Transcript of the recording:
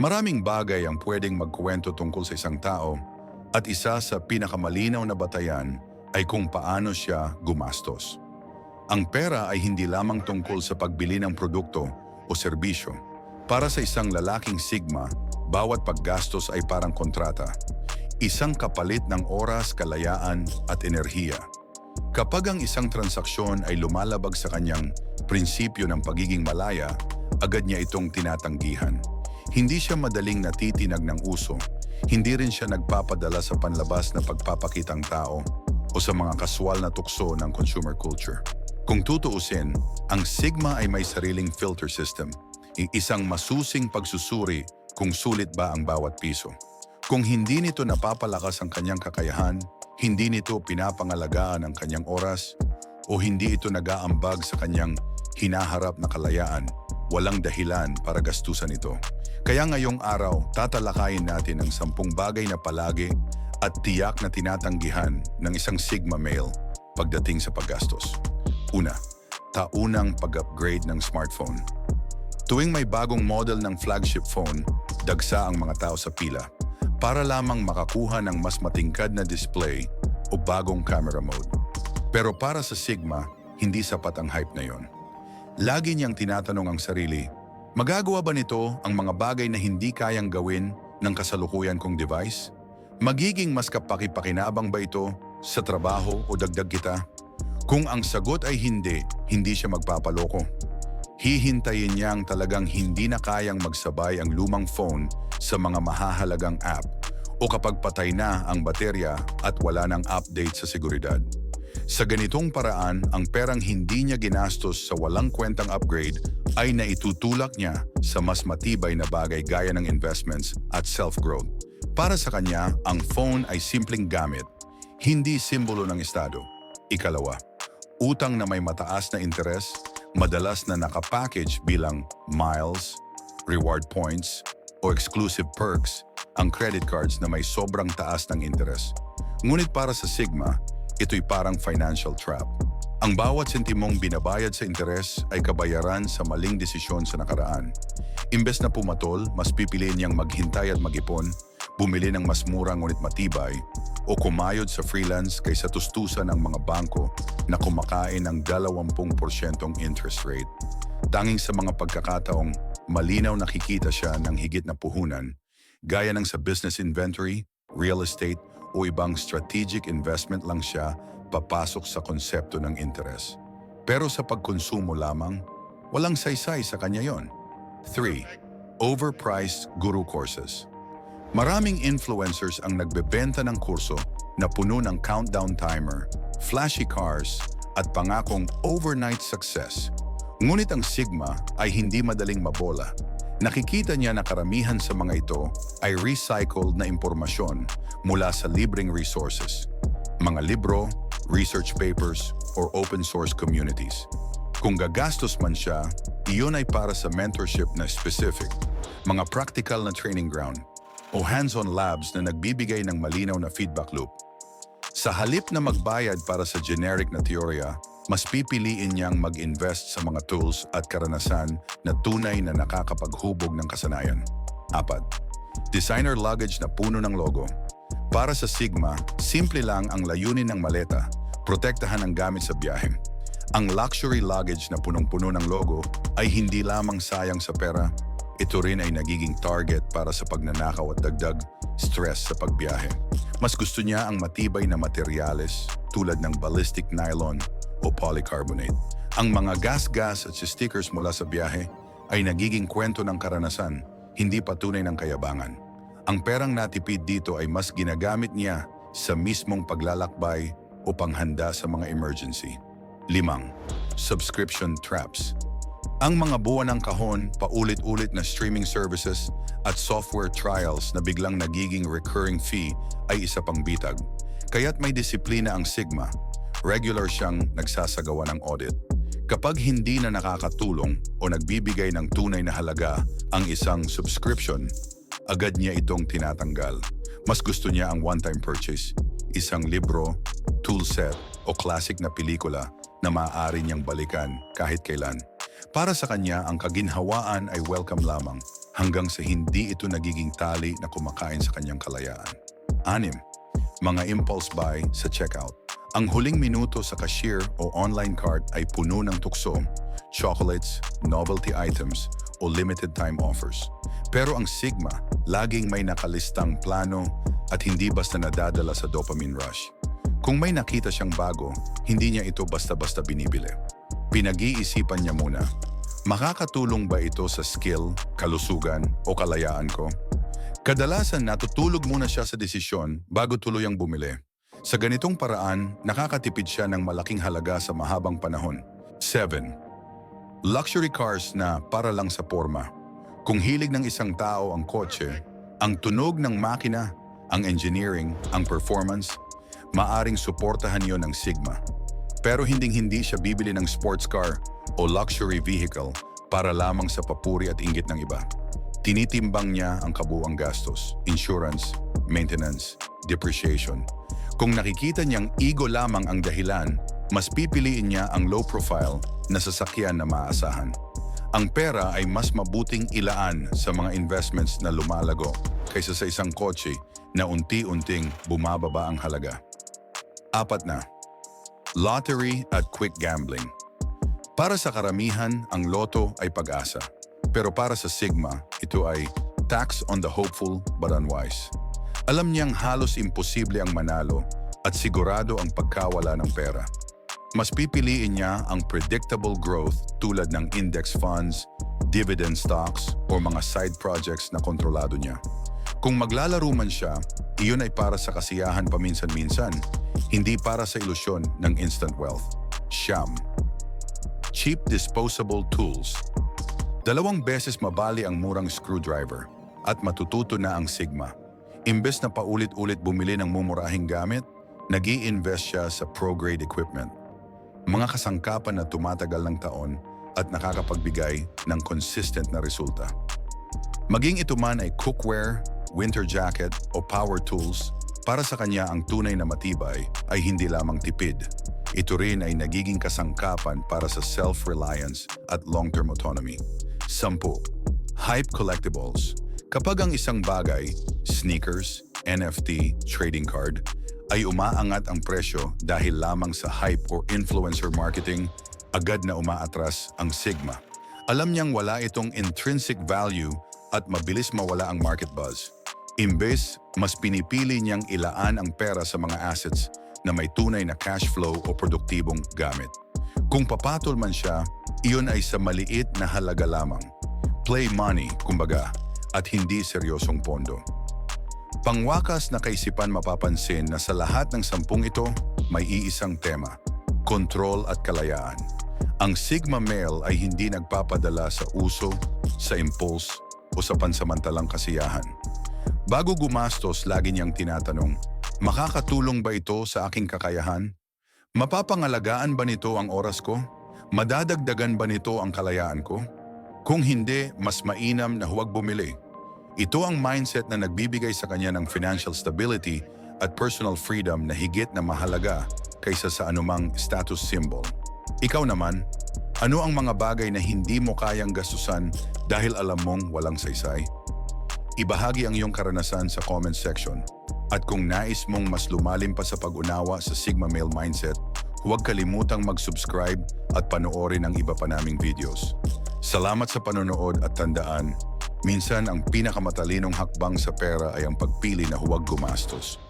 Maraming bagay ang pwedeng magkuwento tungkol sa isang tao at isa sa pinakamalinaw na batayan ay kung paano siya gumastos. Ang pera ay hindi lamang tungkol sa pagbili ng produkto o serbisyo. Para sa isang lalaking sigma, bawat paggastos ay parang kontrata. Isang kapalit ng oras, kalayaan at enerhiya. Kapag ang isang transaksyon ay lumalabag sa kanyang prinsipyo ng pagiging malaya, agad niya itong tinatanggihan. Hindi siya madaling natitinag ng uso. Hindi rin siya nagpapadala sa panlabas na pagpapakitang tao o sa mga kaswal na tukso ng consumer culture. Kung tutuusin, ang Sigma ay may sariling filter system, isang masusing pagsusuri kung sulit ba ang bawat piso. Kung hindi nito napapalakas ang kanyang kakayahan, hindi nito pinapangalagaan ang kanyang oras, o hindi ito nag-aambag sa kanyang hinaharap na kalayaan, walang dahilan para gastusan ito. Kaya ngayong araw, tatalakayin natin ang sampung bagay na palagi at tiyak na tinatanggihan ng isang Sigma male pagdating sa paggastos. Una, taunang pag-upgrade ng smartphone. Tuwing may bagong model ng flagship phone, dagsa ang mga tao sa pila para lamang makakuha ng mas matingkad na display o bagong camera mode. Pero para sa Sigma, hindi sapat ang hype na yon. Lagi niyang tinatanong ang sarili, magagawa ba nito ang mga bagay na hindi kayang gawin ng kasalukuyan kong device? Magiging mas kapakipakinabang ba ito sa trabaho o dagdag kita? Kung ang sagot ay hindi, hindi siya magpapaloko. Hihintayin niyang talagang hindi na kayang magsabay ang lumang phone sa mga mahahalagang app o kapag patay na ang baterya at wala ng update sa seguridad. Sa ganitong paraan, ang perang hindi niya ginastos sa walang kwentang upgrade ay naitutulak niya sa mas matibay na bagay gaya ng investments at self-growth. Para sa kanya, ang phone ay simpleng gamit, hindi simbolo ng estado. Ikalawa, utang na may mataas na interes, madalas na nakapackage bilang miles, reward points, o exclusive perks ang credit cards na may sobrang taas ng interes. Ngunit para sa Sigma, ito'y parang financial trap. Ang bawat sentimong binabayad sa interes ay kabayaran sa maling desisyon sa nakaraan. Imbes na pumatol, mas pipiliin niyang maghintay at mag-ipon, bumili ng mas mura ngunit matibay, o kumayod sa freelance kaysa tustusan ng mga bangko na kumakain ng 20% interest rate. Tanging sa mga pagkakataong malinaw nakikita siya ng higit na puhunan, gaya ng sa business inventory, real estate, o ibang strategic investment lang siya papasok sa konsepto ng interes. Pero sa pagkonsumo lamang, walang saysay sa kanya yon. 3. Overpriced guru courses. Maraming influencers ang nagbebenta ng kurso na puno ng countdown timer, flashy cars, at pangakong overnight success. Ngunit ang Sigma ay hindi madaling mabola. Nakikita niya na karamihan sa mga ito ay recycled na impormasyon mula sa libreng resources, mga libro, research papers, or open source communities. Kung gagastos man siya, iyon ay para sa mentorship na specific, mga practical na training ground, o hands-on labs na nagbibigay ng malinaw na feedback loop. Sa halip na magbayad para sa generic na teorya, mas pipiliin niyang mag-invest sa mga tools at karanasan na tunay na nakakapaghubog ng kasanayan. Apat, designer luggage na puno ng logo. Para sa Sigma, simple lang ang layunin ng maleta, protektahan ang gamit sa biyahe. Ang luxury luggage na punong-puno ng logo ay hindi lamang sayang sa pera, ito rin ay nagiging target para sa pagnanakaw at dagdag stress sa pagbiyahe. Mas gusto niya ang matibay na materyales tulad ng ballistic nylon o polycarbonate. Ang mga gas-gas at stickers mula sa biyahe ay nagiging kwento ng karanasan, hindi patunay ng kayabangan. Ang perang natipid dito ay mas ginagamit niya sa mismong paglalakbay o panghanda sa mga emergency. Limang, subscription traps. Ang mga buwan ng kahon, paulit-ulit na streaming services at software trials na biglang nagiging recurring fee ay isa pang bitag. Kaya't may disiplina ang Sigma, regular siyang nagsasagawa ng audit. Kapag hindi na nakakatulong o nagbibigay ng tunay na halaga ang isang subscription, agad niya itong tinatanggal. Mas gusto niya ang one-time purchase, isang libro, toolset o classic na pelikula na maaari niyang balikan kahit kailan. Para sa kanya, ang kaginhawaan ay welcome lamang, hanggang sa hindi ito nagiging tali na kumakain sa kanyang kalayaan. Anim, mga impulse buy sa checkout. Ang huling minuto sa cashier o online cart ay puno ng tukso, chocolates, novelty items, o limited time offers. Pero ang Sigma, laging may nakalistang plano at hindi basta nadadala sa dopamine rush. Kung may nakita siyang bago, hindi niya ito basta-basta binibili. Pinag-iisipan niya muna, makakatulong ba ito sa skill, kalusugan o kalayaan ko? Kadalasan natutulog muna siya sa desisyon bago tuluyang bumili. Sa ganitong paraan, nakakatipid siya ng malaking halaga sa mahabang panahon. 7. Luxury cars na para lang sa forma. Kung hilig ng isang tao ang kotse, ang tunog ng makina, ang engineering, ang performance, maaring suportahan yon ng Sigma. Pero hinding-hindi siya bibili ng sports car o luxury vehicle para lamang sa papuri at inggit ng iba. Tinitimbang niya ang kabuang gastos, insurance, maintenance, depreciation. Kung nakikita niyang ego lamang ang dahilan, mas pipiliin niya ang low profile na sasakyan na maaasahan. Ang pera ay mas mabuting ilaan sa mga investments na lumalago kaysa sa isang kotse na unti-unting bumababa ang halaga. Apat na, lottery at quick gambling. Para sa karamihan, ang loto ay pag-asa. Pero para sa Sigma, ito ay tax on the hopeful but unwise. Alam niyang halos imposible ang manalo at sigurado ang pagkawala ng pera. Mas pipiliin niya ang predictable growth tulad ng index funds, dividend stocks o mga side projects na kontrolado niya. Kung maglalaro man siya, iyon ay para sa kasiyahan paminsan-minsan, hindi para sa ilusyon ng instant wealth. Siyam. Cheap disposable tools. Dalawang beses mabali ang murang screwdriver at matututo na ang Sigma. Imbes na paulit-ulit bumili ng mumurahing gamit, nag invest siya sa pro-grade equipment. Mga kasangkapan na tumatagal ng taon at nakakapagbigay ng consistent na resulta. Maging ito man ay cookware, winter jacket o power tools, para sa kanya ang tunay na matibay ay hindi lamang tipid. Ito rin ay nagiging kasangkapan para sa self-reliance at long-term autonomy. Sampu, Hype Collectibles. Kapag ang isang bagay, sneakers, NFT, trading card, ay umaangat ang presyo dahil lamang sa hype or influencer marketing, agad na umaatras ang Sigma. Alam niyang wala itong intrinsic value at mabilis mawala ang market buzz. Imbes, mas pinipili niyang ilaan ang pera sa mga assets na may tunay na cash flow o produktibong gamit. Kung papatol man siya, iyon ay sa maliit na halaga lamang. Play money, kumbaga, at hindi seryosong pondo. Pangwakas na kaisipan mapapansin na sa lahat ng sampung ito, may iisang tema, kontrol at kalayaan. Ang Sigma Male ay hindi nagpapadala sa uso, sa impulse, o sa pansamantalang kasiyahan. Bago gumastos, lagi niyang tinatanong, makakatulong ba ito sa aking kakayahan? Mapapangalagaan ba nito ang oras ko? Madadagdagan ba nito ang kalayaan ko? Kung hindi, mas mainam na huwag bumili. Ito ang mindset na nagbibigay sa kanya ng financial stability at personal freedom na higit na mahalaga kaysa sa anumang status symbol. Ikaw naman, ano ang mga bagay na hindi mo kayang gastusan dahil alam mong walang saysay? Ibahagi ang iyong karanasan sa comment section. At kung nais mong mas lumalim pa sa pag-unawa sa Sigma Male Mindset, huwag kalimutang mag-subscribe at panoorin ang iba pa naming videos. Salamat sa panonood at tandaan, minsan ang pinakamatalinong hakbang sa pera ay ang pagpili na huwag gumastos.